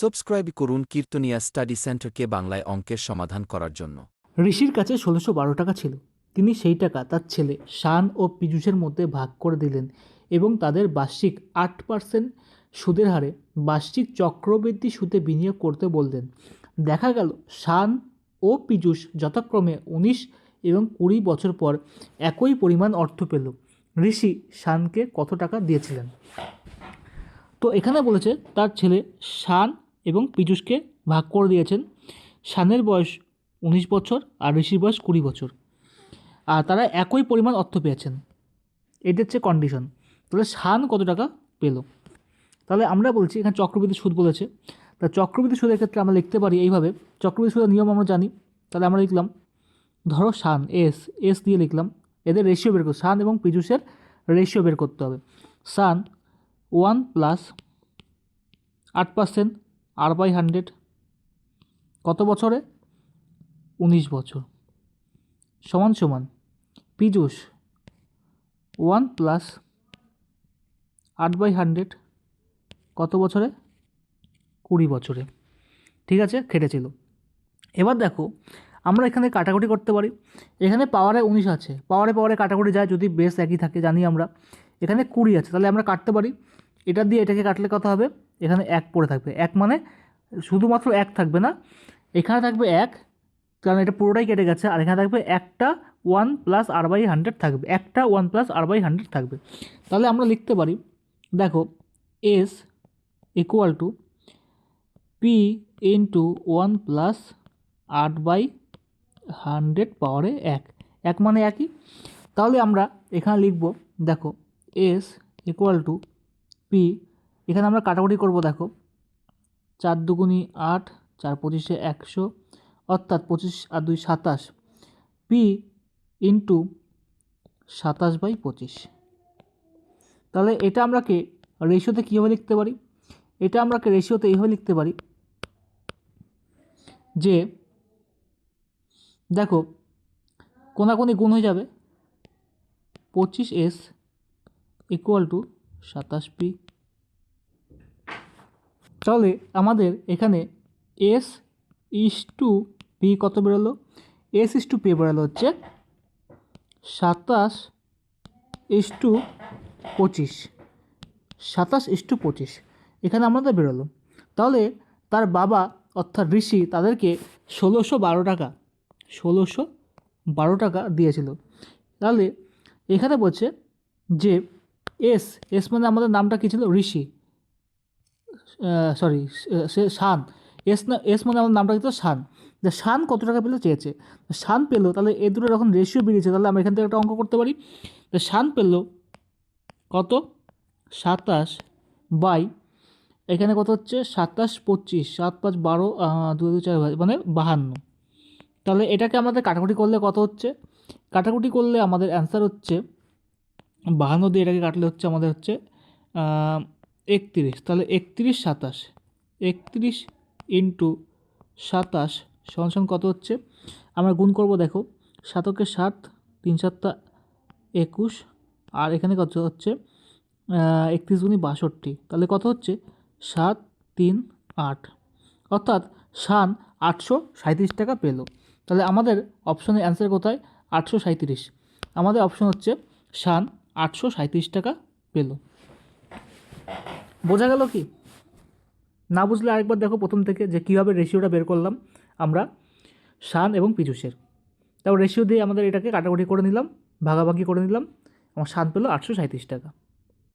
Subscribe করুন কীর্তনিয়া study সেন্টারকে বাংলায় অঙ্কের সমাধান করার জন্য। ঋষির কাছে ষোলোশো বারো টাকা ছিল। তিনি সেই টাকা তার ছেলে শান ও পীযূষের মধ্যে ভাগ করে দিলেন এবং তাদের বার্ষিক আট পার্সেন্ট সুদের হারে বার্ষিক চক্রবৃদ্ধি সুদে বিনিয়োগ করতে বললেন দেখা গেল, শান ও পীযূষ যথাক্রমে উনিশ এবং কুড়ি বছর পর একই পরিমাণ অর্থ পেল। ঋষি শানকে কত টাকা দিয়েছিলেন? তো এখানে বলেছে, তার ছেলে শান এবং পীযুষকে ভাগ করে দিয়েছেন। শানের বয়স উনিশ বছর আর ঋষির বয়স কুড়ি বছর। আর তারা একই পরিমাণ অর্থ পেয়েছেন। এটা হচ্ছে কন্ডিশন তাহলে শান কত টাকা পেল? তাহলে আমরা বলছি, এখানে চক্রবৃদ্ধি সুদ বলেছে। তা চক্রবৃদ্ধি সুদের ক্ষেত্রে আমরা লিখতে পারি এইভাবে, চক্রবৃদ্ধি সুদের নিয়ম আমরা জানি। তাহলে আমরা লিখলাম, ধরো শান, এস এস দিয়ে লিখলাম। এদের রেশিও বের করতে শান এবং পীযুষের রেশিও বের করতে হবে। শান ওয়ান প্লাস আট পার্সেন্ট আর বাই হান্ড্রেড। কত বছরে? উনিশ বছর। সমান সমান। পীযূষ। ওয়ান প্লাস আট বাই হান্ড্রেড। কত বছরে? কুড়ি বছরে। ঠিক আছে কেটেছিল এবার দেখো, আমরা এখানে কাটাকুটি করতে পারি। এখানে পাওয়ারে উনিশ আছে। পাওয়ারে পাওয়ারে কাটাকুটি যায়, যদি বেস একই থাকে, জানি আমরা। এখানে কুড়ি আছে, তাহলে আমরা কাটতে পারি। এটা দিয়ে এটাকে কাটলে কত হবে? এখানে এক পড়ে থাকবে। এক মানে শুধুমাত্র এক থাকবে না। এখানে থাকবে এক, কারণ এটা পুরোটাই কেটে গেছে। আর এখানে থাকবে একটা ওয়ান প্লাস আর বাই হান্ড্রেড থাকবে। একটা ওয়ান প্লাস আর বাই হান্ড্রেড থাকবে। তাহলে আমরা লিখতে পারি, দেখো S equal to P into one plus আট বাই হান্ড্রেড পাওয়ারে এক। এক মানে একই। তাহলে আমরা এখানে লিখব, দেখো এস ইকুয়াল টু পি এখানে আমরা কাটাকুটি করব, দেখো। চার দুগুনি আট, চার পঁচিশে একশো, অর্থাৎ পঁচিশ আর দুই সাতাশ। পি ইন্টু সাতাশ বাই পঁচিশ। তাহলে এটা আমরাকে রেশিওতে কীভাবে লিখতে পারি? এটা আমরাকে রেশিওতে এইভাবে লিখতে পারি যে, দেখো, কোনাকুনি গুণ হয়ে যাবে। পঁচিশ এস ইকুয়াল টু সাতাশ পি তাহলে আমাদের এখানে এস ইস টু পি কত বেরোলো? এস ইস টু পি বেরোলো হচ্ছে সাতাশ ইস টু পঁচিশ। সাতাশ ইস টু পঁচিশ। এখানে আমাদের বেরোলো তাহলে তার বাবা অর্থাৎ ঋষি তাদেরকে ষোলোশো বারো টাকা, ষোলোশো বারো টাকা দিয়েছিল। তাহলে এখানে বলছে যে এস এস মানে আমাদের নামটা কী ছিল? ঋষি। সরি সে শান। এস না, এস মানে আমার নামটা কিন্তু শান। যে শান কত টাকা পেল চেয়েছে? শান পেল, তাহলে এ দুটো যখন রেশিও বেরিয়েছে, তাহলে আমরা এখান থেকে একটা অঙ্ক করতে পারি। তো শান পেল কত? সাতাশ বাই, এখানে কত হচ্ছে? সাতাশ পঁচিশ, সাত পাঁচ বারো দু দু চার মানে বাহান্ন। তাহলে এটাকে আমাদের কাটাকুটি করলে কত হচ্ছে? কাটাকুটি করলে আমাদের অ্যান্সার হচ্ছে, বাহান্ন দিয়ে এটাকে কাটলে হচ্ছে আমাদের হচ্ছে একত্রিশ, তাহলে একত্রিশ সাতাশ। একত্রিশ ইন্টু সাতাশ সমান কত হচ্ছে? আমরা গুণ করব দেখো সাতকে সাত, তিন সাতটা একুশ, আর এখানে কত হচ্ছে? একত্রিশ গুণি বাষট্টি, তাহলে কত হচ্ছে? সাত, তিন, আট। অর্থাৎ শান আটশো সাঁত্রিশ টাকা পেল। তাহলে আমাদের অপশনের অ্যান্সার কোথায়? আটশো সাঁত্রিশ আমাদের অপশন হচ্ছে শান আটশো সাঁত্রিশ টাকা পেল। বোঝা গেল কি? না বুঝলে আরেকবার দেখো প্রথম থেকে যে কীভাবে রেশিওটা বের করলাম আমরা, শান এবং পীযুষের। তারপর রেশিও দিয়ে আমাদের এটাকে কাটাকুটি করে নিলাম, ভাগাভাগি করে নিলাম, আমার শান পেল আটশো সাঁত্রিশ টাকা।